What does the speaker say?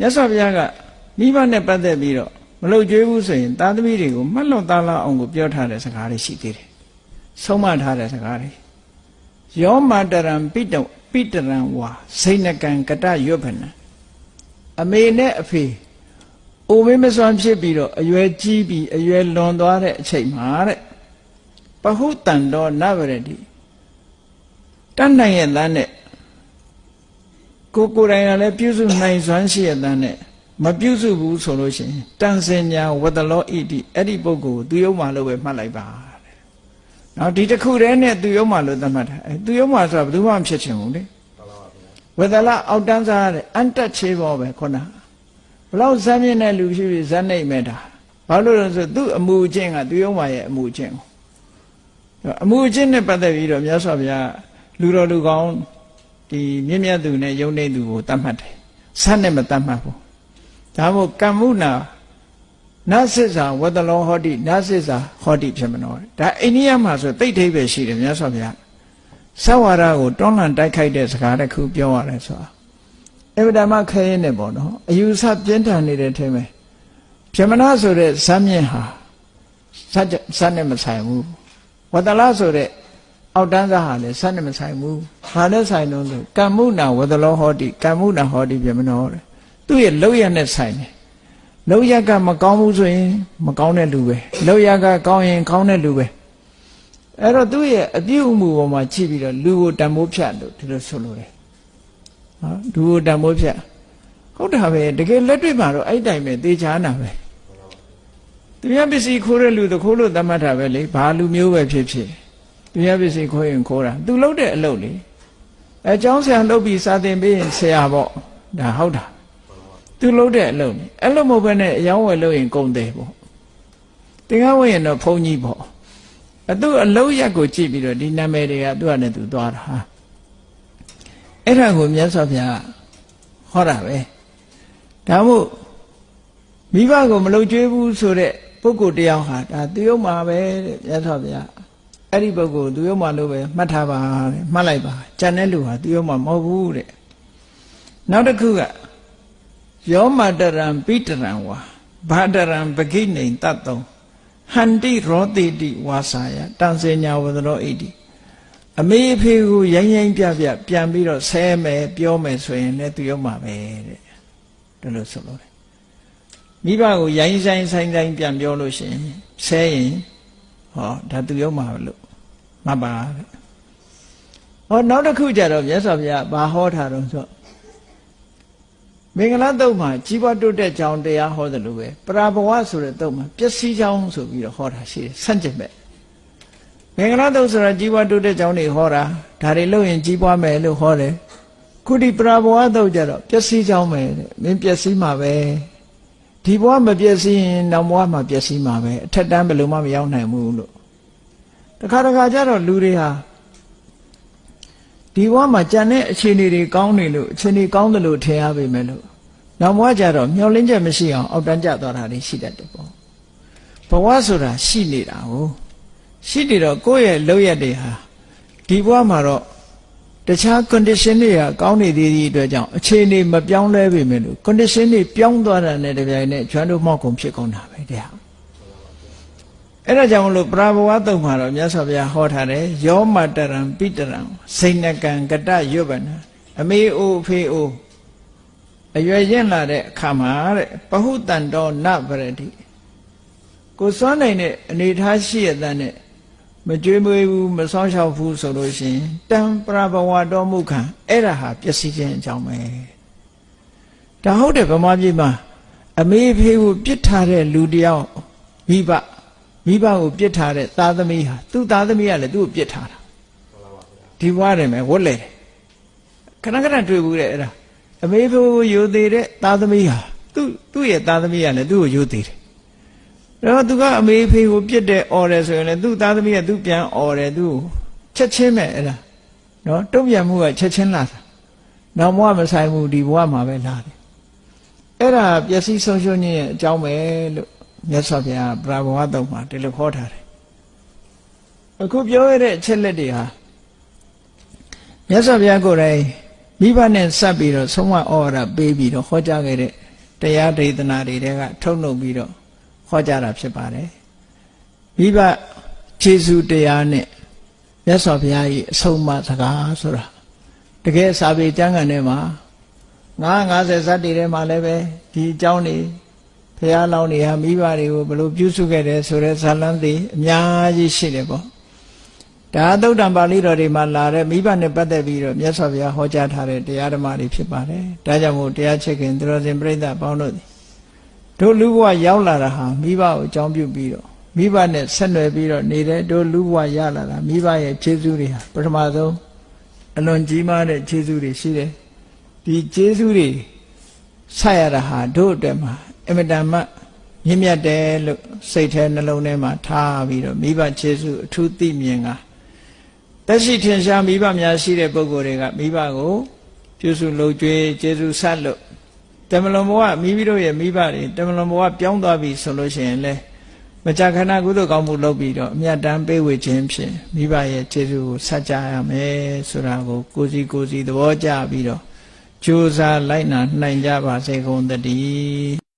မြတ်စွာဘုရားကမိဘနဲ့ပတ်သက်ပြီးတော့မလုံကျွေးဘူးဆိုရင်သားသမီးတွေကိုမှတ်လွတ်သားလောက်အောင်ကိုပြောထားတဲ့စကားတွေရှိသေးတယ်ဆုံးမထားတဲ့စကားတွေယောမာတရံပိတပိတရံဝါစိဏကံကတရွတ်ဖနံအမေနဲ့အဖေအိုမေးမစွမ်းဖြစ်ပြီးတော့အရွယ်ကြီးပြီးအရွယ်လွန်သွားတဲ့အချိန်မှာတဲ့ပဟုတန်တော်နဗရတိတတ်နိုင်ရဲ့သားနဲ့ ကိုကိုယ်တိုင်ကလည်းပြုစုနိုင်စွမ်းရှိရဲ့သားနဲ့မပြုစုဘူးဆိုလို့ရှိရင်တန်စင်ညာဝတ္တလောဣတိအဲ့ဒီပုဂ္ဂိုလ်ကိုသူယုံမှလို့ပဲမှတ်လိုက်ပါတဲ့။နော်ဒီတစ်ခုတည်းနဲ့သူယုံမှလို့သတ်မှတ်တာအဲသူယုံမှဆိုတာဘယ်သူမှမဖြစ်ချင်ဘူးလေ။ဝတ္တလအောက်တန်းစားတဲ့အန်တက်ချေပေါ်ပဲခုနဘလောက်ဇမ်းမြင့်တဲ့လူရှိပြီဇမ်းနိုင်မဲ့တာဘာလို့လဲဆိုသူ့အမှုအကျင့်ကသူယုံမှရဲ့အမှုအကျင့်ကိုအမှုအကျင့်နဲ့ပတ်သက်ပြီးတော့မြတ်စွာဘုရားလူတော်လူကောင်း ဒီမြင့်မြတ်သူနဲ့ယုံနေသူကိုတတ်မှတ်တယ်။ဇတ်နဲ့မတတ်မှတ်ဘူး။ဒါမို့ကမ္မုနာနသစ္စာဝတ္တလောဟောတိနသစ္စာဟောတိဖြစ်မလို့ဒါအိန္ဒိယမှာဆိုတိတ်ထိပ်ပဲရှိတယ်မြတ်စွာဘုရားသဝါရကိုတွန်းလှန်တိုက်ခိုက်တဲ့စကားတစ်ခုပြောရတယ်ဆိုတာအဗဒမခဲရင်နဲ့ပေါ့နော်အယူဆပြင်းထန်နေတဲ့ထဲမှာပြမနာဆိုတဲ့ဇမ်းမြင့်ဟာဇတ်ဇတ်နဲ့မဆိုင်ဘူးဝတ္တလဆိုတဲ့အောက်တန်းစားဟာလည်းဇတ်နဲ့မဆိုင်ဘူး ဘာနဲ့ဆိုင်လို့ဆိုကမ္မုနာဝတ္တလောဟောတိကမ္မုနာဟောတိပြမနောတဲ့သူ့ရဲ့လောက်ရနဲ့ဆိုင်တယ်လောက်ရကမကောင်းဘူးဆိုရင် မကောင်းတဲ့လူပဲလောက်ရကကောင်းရင်ကောင်းတဲ့လူပဲအဲ့တော့သူ့ရဲ့အပြုအမူပေါ်မှာကြည့်ပြီးတော့လူကိုတန်ဖိုးဖြတ်လို့ဒီလိုဆိုလိုတယ်နော်လူကိုတန်ဖိုးဖြတ်ဟုတ်တာပဲတကယ်လက်တွေ့မှာတော့အဲ့တိုင်ပဲသေချာနာပဲသူရပစ္စည်းခိုးတဲ့လူသခိုးလို့သတ်မှတ်တာပဲလေဘာလူမျိုးပဲဖြစ်ဖြစ်သူရပစ္စည်းခိုးရင်ခိုးတာသူလုပ်တဲ့အလုပ်လေ အဲကျောင်းဆရာလှုပ်ပြီးစာသင်ပေးရင်ဆရာပေါ့ဒါဟုတ်တာသူလှုပ်တဲ့အလုပ်နေအဲ့လိုမဟုတ်ဘဲနဲ့အယောင်းဝယ်လုပ်ရင်ကုန်တယ်ပေါ့သင်္ကန်းဝယ်ရင်တော့ဘုံကြီးပေါ့အသူအလုံးရက်ကိုကြည့်ပြီးတော့ဒီနာမည်တွေကသူ့အနေနဲ့သူသွားတာအဲ့ဒါကိုမြတ်စွာဘုရားဟောတာပဲဒါမို့မိဘကိုမလုံကျွေးဘူးဆိုတဲ့ပုဂ္ဂိုလ်တယောက်ဟာဒါသူ့ဥမာပဲတဲ့မြတ်စွာဘုရား အဲ့ဒီပုဂ္ဂိုလ်သူရုံမှာလို့ပဲမှတ်ထားပါတဲ့မှတ်လိုက်ပါကြံတဲ့လူဟာသူရုံမှာမဟုတ်ဘူးတဲ့နောက်တစ်ခုကယောမတရံပိတရံဝါဘာတရံပကိနေတတ်တုံဟန္တိရောတိတိဝါစာယတန်စေညာဝဒရောဣတိအမေအဖေကိုရိုင်းရိုင်းပြပြပြန်ပြီးတော့ဆဲမယ်ပြောမယ်ဆိုရင်လည်းသူရုံမှာပဲတဲ့ဒါလို့ဆိုလို့မိဘကိုရိုင်းဆိုင်ဆိုင်ဆိုင်ပြန်ပြောလို့ရှိရင်ဆဲရင်ဟောဒါသူရုံမှာလို့ မှတ်ပါတဲ့ဟောနောက်တစ်ခုကြတော့မြတ်စွာဘုရားဘာဟောထားတော့ဆိုမင်္ဂလာတုတ်မှာကြီးပွားတိုးတက်ကြောင်းတရားဟောတယ်လို့ပဲပရာဘဝဆိုတဲ့တုတ်မှာပျက်စီးကြောင်းဆိုပြီးတော့ဟောတာရှိတယ်ဆန့်ကျင်ဘက်မင်္ဂလာတုတ်ဆိုတာကြီးပွားတိုးတက်ကြောင်းတွေဟောတာဒါတွေလုပ်ရင်ကြီးပွားမယ်လို့ဟောတယ်ခုဒီပရာဘဝတုတ်ကြတော့ပျက်စီးကြောင်းမယ်တဲ့မင်းပျက်စီးမှာပဲဒီဘဝမပျက်စီးရင်နောက်ဘဝမှာပျက်စီးမှာပဲအထက်တန်းဘယ်လိုမှမရောက်နိုင်ဘူးလို့ တခါတခါကျတော့လူတွေဟာဒီဘဝမှာကြံတဲ့အခြေအနေတွေကောင်းနေလို့အခြေအနေကောင်းတယ်လို့ထင်ရပေမဲ့လို့နောက်ဘဝကျတော့မျောလင်းချက်မရှိအောင်အောက်တန်းကျသွားတာတွေရှိတတ်တယ်ပေါ့ဘဝဆိုတာရှိနေတာကိုရှိနေတော့ကိုယ့်ရဲ့လောက်ရက်တွေဟာဒီဘဝမှာတော့တခြား condition တွေကကောင်းနေသေးသည့်အတွက်ကြောင့်အခြေအနေမပြောင်းလဲပေမဲ့လို့ condition တွေပြောင်းသွားတာနဲ့တပြိုင်နက်ကျွမ်းတို့မောက်ကုန်ဖြစ်ကုန်တာပဲတရား အဲ့ဒါကြောင့်မလို့ပရာဘဝတုံမှာတော့မြတ်စွာဘုရားဟောထားတယ်ယောမတရံပိတရံစိဏကံကတရွတ်ဗနာအမေအိုဖေအိုအရွယ်ရင်လာတဲ့အခါမှာတဲ့ပဟုတန်တော်နဗရတိကိုစွမ်းနိုင်တဲ့အနေထားရှိရတဲ့နဲ့မကြွေးမွေးဘူးမဆောင်ရှောက်ဘူးဆိုလို့ရှိရင်တံပရဘဝတော်မူခံအဲ့ဒါဟာပျက်စီးခြင်းအကြောင်းပဲဒါဟုတ်တယ်ဗမာပြည်မှာအမေဖေကိုပြစ်ထားတဲ့လူတယောက်မိဘ မိဘကိုပြစ်ထားတဲ့သားသမီးဟာသူ့သားသမီးကလည်းသူ့ကိုပြစ်ထားတာဒီဘွားတယ်မယ်ဝတ်လေခဏခဏတွေ့ဘူးတဲ့အဲ့ဒါအမေဖေကိုယူသေးတဲ့သားသမီးဟာသူ့သူ့ရဲ့သားသမီးကလည်းသူ့ကိုယူသေးတယ်တော့သူကအမေဖေကိုပြစ်တဲ့អော်တယ်ဆိုရင်လည်းသူ့သားသမီးကသူ့ပြန်អော်တယ်သူ့ကိုချက်ချင်းပဲအဲ့ဒါနော်တုံ့ပြန်မှုကချက်ချင်းလာတာနောက်ဘဝမဆိုင်ဘူးဒီဘဝမှာပဲလာတယ်အဲ့ဒါပျက်စီးဆုံးရှုံးခြင်းရဲ့အကြောင်းပဲလို့ မြတ်စွာဘုရားပရာဘဝတုံမှာဒီလိုခေါ်ထားတယ်အခုပြောရတဲ့အချက်လက်တွေဟာမြတ်စွာဘုရားကိုယ်တိုင်မိဘနဲ့ဆက်ပြီးတော့ဆုံးမဩဝါဒပေးပြီးတော့ဟောကြားခဲ့တဲ့တရားဒေသနာတွေတဲကထုတ်နှုတ်ပြီးတော့ဟောကြားတာဖြစ်ပါတယ်မိဘခြေစုတရားနဲ့မြတ်စွာဘုရားကြီးအဆုံးအမစကားဆိုတာတကယ်စာပေကျမ်းဂန်ထဲမှာ950ဇတ်တွေထဲမှာလည်းပဲဒီအကြောင်းတွေ ဘုရားလောင်းတွေဟာမိဘတွေကိုဘယ်လိုပြုစုခဲ့တယ်ဆိုတဲ့ဇာလန်းတွေအများကြီးရှိတယ်ပေါ့ဒါသုတ်တံပါဠိတော်တွေမှာလာတဲ့မိဘနဲ့ပတ်သက်ပြီးတော့မြတ်စွာဘုရားဟောကြားထားတဲ့တရားဓမ္မတွေဖြစ်ပါတယ်ဒါကြောင့်မို့တရားချစ်ခင်သူတော်စင်ပြိဿပေါင်းတို့သည်တို့လူဘဝရောက်လာတာဟာမိဘကိုအကြောင်းပြုပြီးတော့မိဘနဲ့ဆက်နွယ်ပြီးတော့နေတဲ့တို့လူဘဝရလာတာမိဘရဲ့ခြေစွတွေဟာပထမဆုံးအလွန်ကြီးမားတဲ့ခြေစွတွေရှိတယ်ဒီခြေစွတွေဆက်ရတာဟာတို့အတွက်မှာ အမတန်မှမြင့်မြတ်တယ်လို့စိတ်ထဲနှလုံးထဲမှာထားပြီးတော့မိဘခြေစွအထူးသိမြင်ကတက်ရှိထင်ရှားမိဘများရှိတဲ့ပုဂ္ဂိုလ်တွေကမိဘကိုပြုစုလုပ်ကြွေးကျေစုဆက်လို့တမလွန်ဘဝမိမိတို့ရဲ့မိဘတွေတမလွန်ဘဝပြောင်းသွားပြီဆိုလို့ရှိရင်လေမကြာခဏကုသိုလ်ကောင်းမှုလုပ်ပြီးတော့အမြတ်တမ်းပေးဝေခြင်းဖြင့်မိဘရဲ့ကျေစုကိုဆက်ကြရမယ်ဆိုတာကိုကိုစီကိုစီသဘောကျပြီးတော့ကြိုးစားလိုက်နာနိုင်ကြပါစေကုန်သတည်း